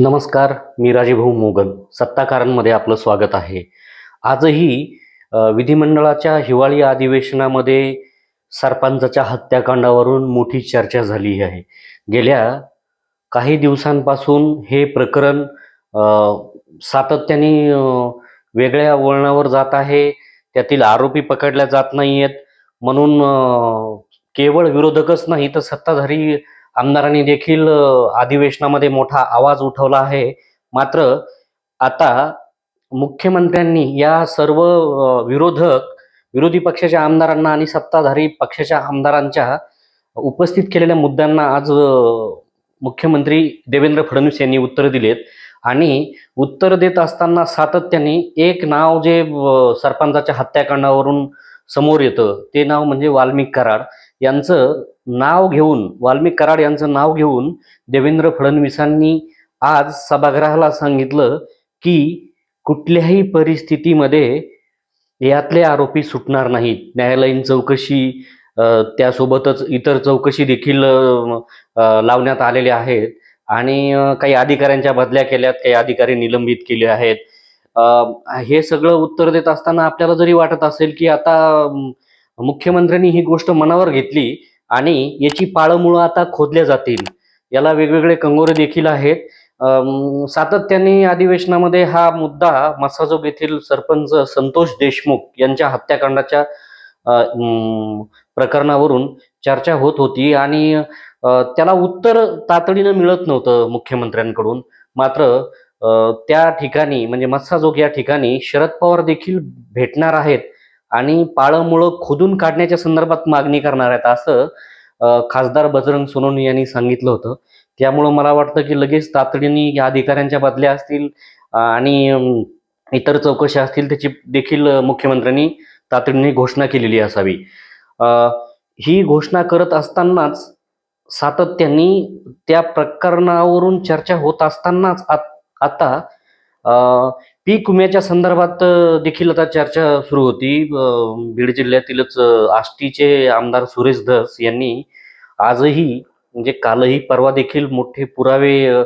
नमस्कार मी राजीभाऊ मोगल. सत्ताकारांमध्ये आपलं स्वागत आहे. आजही विधिमंडळाच्या हिवाळी अधिवेशनामध्ये सरपंचाच्या हत्याकांडावरून मोठी चर्चा झाली आहे. गेल्या काही दिवसांपासून हे प्रकरण सातत्याने वेगळ्या वळणावर जात आहे. त्यातील आरोपी पकडल्या जात नाही आहेत म्हणून केवळ विरोधकच नाही तर सत्ताधारी आमदारांनी देखील अधिवेशनामध्ये मोठा आवाज उठवला आहे. मात्र आता मुख्यमंत्र्यांनी या सर्व विरोधक विरोधी पक्षाच्या आमदारांना आणि सत्ताधारी पक्षाच्या आमदारांच्या उपस्थित केलेल्या मुद्द्यांना आज मुख्यमंत्री देवेंद्र फडणवीस यांनी उत्तर दिलेत. आणि उत्तर देत असताना सातत्याने एक नाव जे सरपंचाच्या हत्याकांडावरून समोर येतं ते नाव म्हणजे वाल्मिक कराड. यांचं नाव घेऊन वाल्मिक कराड यांचं नाव घेऊन देवेंद्र फडणवीसांनी आज सभागृहाला सांगितलं की कुठल्याही परिस्थितीमध्ये यातले आरोपी सुटणार नाहीत. न्यायालयीन चौकशी त्यासोबतच इतर चौकशी देखील लावण्यात आलेल्या आहेत. आणि काही अधिकाऱ्यांच्या बदल्या केल्यात काही अधिकारी निलंबित केले आहेत. हे सगळं उत्तर देत असताना आपल्याला जरी वाटत असेल की आता मुख्यमंत्र्यांनी ही गोष्ट मनावर घेतली आणि याची पाळंमुळं आता खोदल्या जातील. याला वेगवेगळे कंगोरे देखील आहेत. सातत्याने अधिवेशनामध्ये हा मुद्दा मसाजोग येथील सरपंच संतोष देशमुख यांच्या हत्याकांडाच्या प्रकरणावरून चर्चा होत होती आणि त्याला उत्तर तातडीनं मिळत नव्हतं मुख्यमंत्र्यांकडून. मात्र त्या ठिकाणी म्हणजे मस्साजोग या ठिकाणी शरद पवार देखील भेटणार आहेत आणि पाळंमुळं खोदून काढण्याच्या संदर्भात मागणी करणार आहेत असं खासदार बजरंग सोनवणे यांनी सांगितलं होतं. त्यामुळं मला वाटतं की लगेच तातडीने या अधिकाऱ्यांच्या बदल्या असतील आणि इतर चौकशा असतील त्याची देखील मुख्यमंत्र्यांनी तातडीने घोषणा केलेली असावी. ही घोषणा करत असतानाच सातत्याने त्या प्रकरणावरून चर्चा होत असतानाच आता पीक विम्याच्या संदर्भात देखील आता चर्चा सुरू होती. बीड जिल्ह्यातीलच आष्टीचे आमदार सुरेश धस यांनी आजही म्हणजे कालही परवा देखील मोठे पुरावे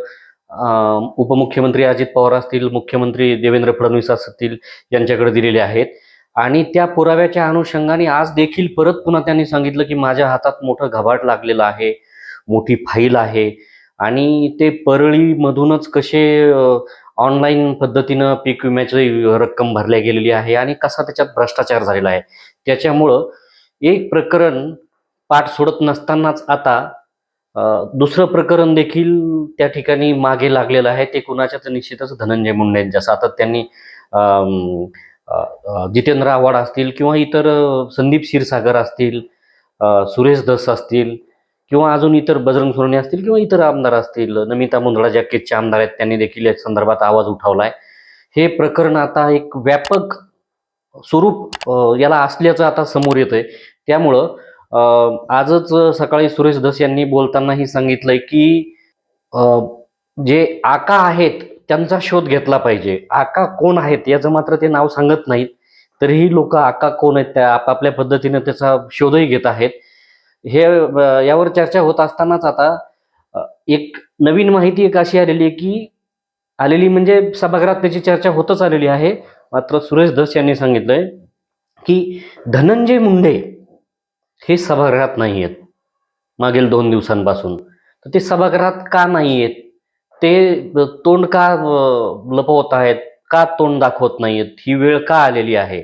उपमुख्यमंत्री अजित पवार असतील मुख्यमंत्री देवेंद्र फडणवीस असतील यांच्याकडे दिलेले आहेत. आणि त्या पुराव्याच्या अनुषंगाने आज देखील परत पुन्हा त्यांनी सांगितलं की माझ्या हातात मोठं घबाट लागलेलं आहे मोठी फाईल आहे. आणि ते परळीमधूनच कसे ऑनलाईन पद्धतीनं पीक विम्याची रक्कम भरल्या गेलेली आहे आणि कसा त्याच्यात भ्रष्टाचार झालेला आहे? त्याच्यामुळं एक प्रकरण पाठ सोडत नसतानाच आता दुसरं प्रकरण देखील त्या ठिकाणी मागे लागलेलं आहे. ते कुणाच्या तर निश्चितच धनंजय मुंडे यांच्या. सातत्याने त्यांनी जितेंद्र आव्हाड असतील किंवा इतर संदीप क्षीरसागर असतील सुरेश दस असतील किंवा अजून इतर बजरंग सोनवणे असतील किंवा इतर आमदार असतील नमिता मुंदडा ज्या केजचे आमदार आहेत त्यांनी देखील या संदर्भात आवाज उठवलाय. हे प्रकरण आता एक व्यापक स्वरूप याला असल्याचं आता समोर येतंय. त्यामुळं आजच सकाळी सुरेश धस यांनी बोलतानाही सांगितलंय की जे आका आहेत त्यांचा शोध घेतला पाहिजे. आका कोण आहेत याचं मात्र ते नाव सांगत नाहीत. तरीही लोक आका कोण आहेत त्या आपापल्या पद्धतीनं त्याचा शोधही घेत आहेत. हे यावर चर्चा होत असतानाच आता एक नवीन माहिती एक अशी आलेली आहे की आलेली म्हणजे सभागृहात त्याची चर्चा होतच आलेली आहे. मात्र सुरेश धस यांनी सांगितलंय की धनंजय मुंडे हे सभागृहात नाही आहेत मागील दोन दिवसांपासून. तर ते सभागृहात का नाही आहेत ते तोंड का लपवत आहेत? का तोंड दाखवत नाहीयेत? ही वेळ का आलेली आहे?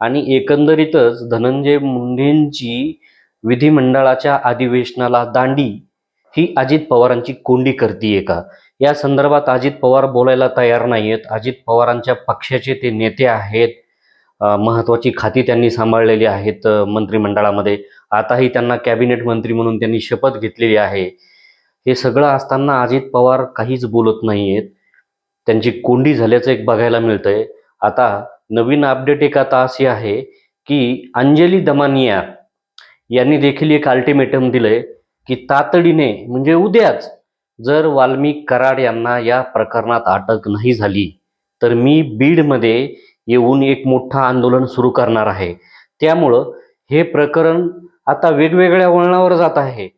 आणि एकंदरीतच धनंजय मुंडेंची विधिमंडळाच्या अधिवेशनाला दांडी ही अजित पवारांची कोंडी करतीये का? या संदर्भात अजित पवार बोलायला तयार नाही आहेत अजित पवारांच्या पक्षाचे ते नेते आहेत. महत्त्वाची महत्वाची खाती त्यांनी सांभाळलेली आहेत मंत्रिमंडळामध्ये. आताही त्यांना कॅबिनेट मंत्री म्हणून त्यांनी शपथ घेतलेली आहे. हे सगळं असताना अजित पवार काहीच बोलत नाही आहेत त्यांची कोंडी झाल्याचं एक बघायला मिळतंय. आता नवीन अपडेट एक आता अशी आहे की अंजली दमानिया यांनी देखील एक अल्टिमेटम दिलंय की तातडीने म्हणजे उद्याच जर वाल्मिक कराड यांना या प्रकरणात अटक नाही झाली तर मी बीडमध्ये येऊन एक मोठं आंदोलन सुरू करणार आहे. त्यामुळं हे प्रकरण आता वेगवेगळ्या वळणावर जात आहे.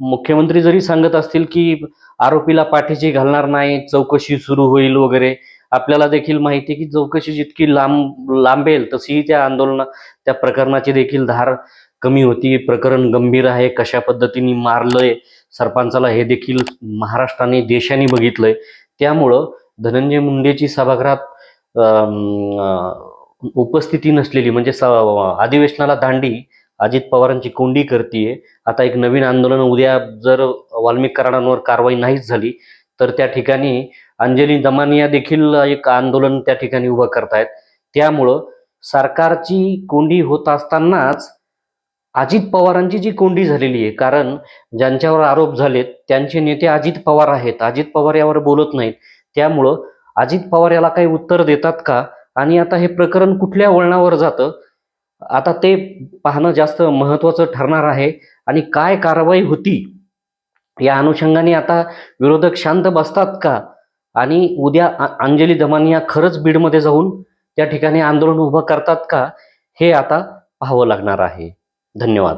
मुख्यमंत्री जरी सांगत असतील की आरोपीला पाठीशी घालणार नाही चौकशी सुरू होईल वगैरे आपल्याला देखील माहिती आहे की चौकशी जितकी लांब लांबेल तशीही त्या आंदोलना त्या प्रकरणाची देखील धार कमी होती. प्रकरण गंभीर आहे. कशा पद्धतीने मारलंय? सरपंचाला हे देखील महाराष्ट्राने देशाने बघितलंय. त्यामुळं धनंजय मुंडेची सभागृहात उपस्थिती नसलेली म्हणजे स अधिवेशनाला दांडी अजित पवारांची कोंडी करतीये. आता एक नवीन आंदोलन उद्या जर वाल्मिक कराडांवर कारवाई नाहीच झाली तर त्या ठिकाणी अंजली दमानिया देखील एक आंदोलन त्या ठिकाणी उभं करतायत. त्यामुळं सरकारची कोंडी होत असतानाच अजित पवारांची जी कोंडी झालेली आहे कारण ज्यांच्यावर आरोप झालेत त्यांचे नेते अजित पवार आहेत. अजित पवार यावर बोलत नाहीत. त्यामुळं अजित पवार याला काही उत्तर देतात का? आणि आता हे प्रकरण कुठल्या वळणावर जातं? आता ते पाहणं जास्त महत्त्वाचं ठरणार आहे. आणि काय कारवाई होती? या अनुषंगाने आता विरोधक शांत बसतात का? आणि उद्या अंजली दमानिया खरंच बीडमध्ये जाऊन त्या ठिकाणी आंदोलन उभं करतात का? हे आता पाहावं लागणार आहे. धन्यवाद.